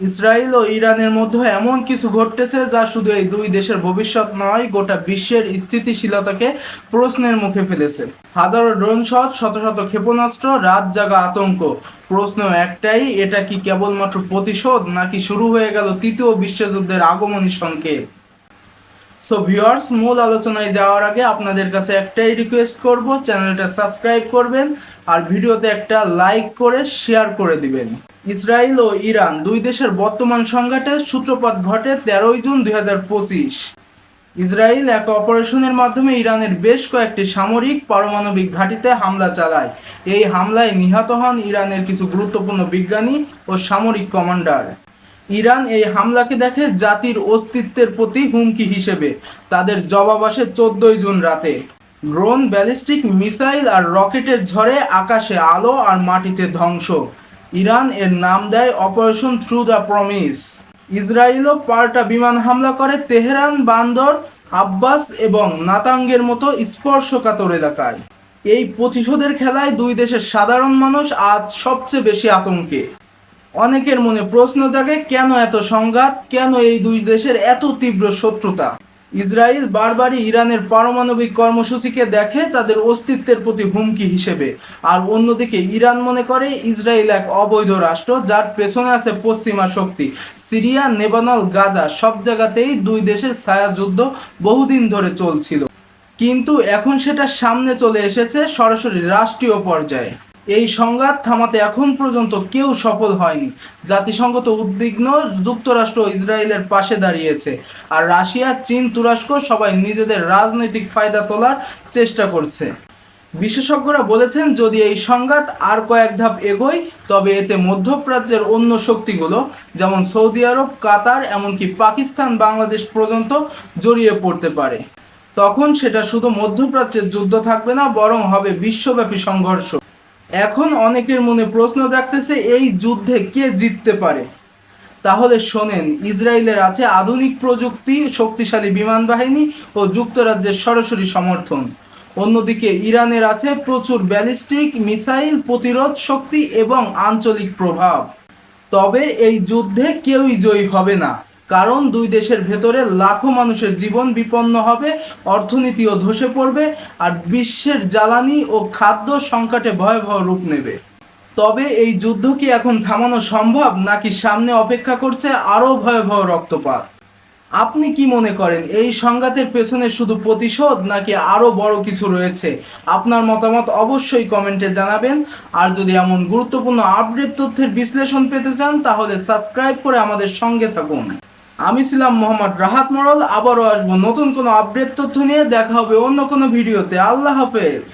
Israel ও ইরানের মধ্যে এমন কিছু ঘটতেছে যা শুধু এই দুই দেশের ভবিষ্যৎ নয়, গোটা বিশ্বের স্থিতিশীলতাকে প্রশ্নের মুখে ফেলেছে। হাজারো ড্রোন শট, শত শত ক্ষেপণাস্ত্র, রাত জাগা আতঙ্ক। প্রশ্ন একটাই, এটা কি কেবলমাত্র প্রতিশোধ নাকি শুরু হয়ে গেল তৃতীয় বিশ্বযুদ্ধের আগমনী সংকেত? সো ভিউয়ার্স মূল আলোচনায় যাওয়ার আগে আপনাদের কাছে একটাই রিকোয়েস্ট করব, চ্যানেলটা সাবস্ক্রাইব করবেন আর ভিডিওতে একটা লাইক করে শেয়ার করে দিবেন। ইসরায়েল ও ইরান দুই দেশের বর্তমান সংঘাতের সূত্রপাত ঘটে তেরোই জুন দুই ইসরায়েল এক অপারেশনের মাধ্যমে ইরানের বেশ কয়েকটি সামরিক পারমাণবিক ঘাঁটিতে হামলা চালায়। এই হামলায় নিহত হন ইরানের কিছু গুরুত্বপূর্ণ বিজ্ঞানী ও সামরিক কমান্ডার। ইরান এই হামলাকে দেখে জাতির অস্তিত্বের প্রতি হুমকি হিসেবে তাদের জবাব আসে চোদ্দই জুন রাতে। ড্রোন, ব্যালিস্টিক, মিসাইল আর রকেটের ঝড়ে আকাশে আলো আর মাটিতে ধ্বংস। ইরান এর নাম দেয় অপারেশন থ্রু দ্য প্রমিস ইসরায়েলও পাল্টা বিমান হামলা করে তেহরান বান্দর, আব্বাস এবং নাতাঙ্গের মতো স্পর্শকাতর এলাকায়। এই প্রতিশোধের খেলায় দুই দেশের সাধারণ মানুষ আজ সবচেয়ে বেশি আতঙ্কে। অনেকের মনে প্রশ্ন জাগে, কেন এত সংঘাত? কেন এই দুই দেশের এত তীব্র শত্রুতা? ইসরায়েল বারবারই ইরানের পারমাণবিক কর্মসূচিকে দেখে তাদের অস্তিত্বের প্রতি হুমকি হিসেবে। আর অন্যদিকে ইরান মনে করে ইসরায়েল এক অবৈধ রাষ্ট্র যার পেছনে আছে পশ্চিমা শক্তি। সিরিয়া, নেবানল, গাজা সব জায়গাতেই দুই দেশের ছায়া যুদ্ধ বহুদিন ধরে চলছিল। কিন্তু এখন সেটা সামনে চলে এসেছে সরাসরি রাষ্ট্রীয় পর্যায়ে। এই সংঘাত থামাতে এখন পর্যন্ত কেউ সফল হয়নি। জাতিসংঘ তো উদ্বিগ্ন, যুক্তরাষ্ট্র ইসরায়েলের পাশে দাঁড়িয়েছে আর রাশিয়া, চীন, তুরস্ক সবাই নিজেদের রাজনৈতিক ফায়দা তোলার চেষ্টা করছে। বিশেষজ্ঞরা বলেছেন, যদি এই সংঘাত আর কয়েক ধাপ এগোয়, তবে এতে মধ্যপ্রাচ্যের অন্য শক্তিগুলো, যেমন সৌদি আরব, কাতার, এমনকি পাকিস্তান, বাংলাদেশ পর্যন্ত জড়িয়ে পড়তে পারে। তখন সেটা শুধু মধ্যপ্রাচ্যের যুদ্ধ থাকবে না, বরং হবে বিশ্বব্যাপী সংঘর্ষ। এখন অনেকের মনে প্রশ্ন জাগতেছে, এই যুদ্ধে কে জিততে পারে? তাহলে শোনেন, ইসরায়েলের আছে আধুনিক প্রযুক্তি, শক্তিশালী বিমান বাহিনী ও যুক্তরাজ্যের সরাসরি সমর্থন। অন্যদিকে ইরানের আছে প্রচুর ব্যালিস্টিক, মিসাইল প্রতিরোধ শক্তি এবং আঞ্চলিক প্রভাব। তবে এই যুদ্ধে কেউই জয়ী হবে না। কারণ দুই দেশের ভেতরে লাখো মানুষের জীবন বিপন্ন হবে, অর্থনীতিও ধসে পড়বে, আর বিশ্বের জ্বালানি ও খাদ্য সংকটে ভয়াবহ রূপ নেবে। তবে এই যুদ্ধ কি এখন থামানো সম্ভব, নাকি সামনে অপেক্ষা করছে আরও ভয়াবহ রক্তপাত? আপনি কি মনে করেন, এই সংঘাতের পেছনে শুধু প্রতিশোধ, নাকি আরও বড় কিছু রয়েছে? আপনার মতামত অবশ্যই কমেন্টে জানাবেন। আর যদি এমন গুরুত্বপূর্ণ আপডেট তথ্যের বিশ্লেষণ পেতে চান, তাহলে সাবস্ক্রাইব করে আমাদের সঙ্গে থাকুন। আমি ছিলাম মোহাম্মদ রাহাত মরল, আবারও আসব নতুন কোনো আপডেট তথ্য নিয়ে, দেখা হবে অন্য কোনো ভিডিওতে। আল্লাহ হাফেজ।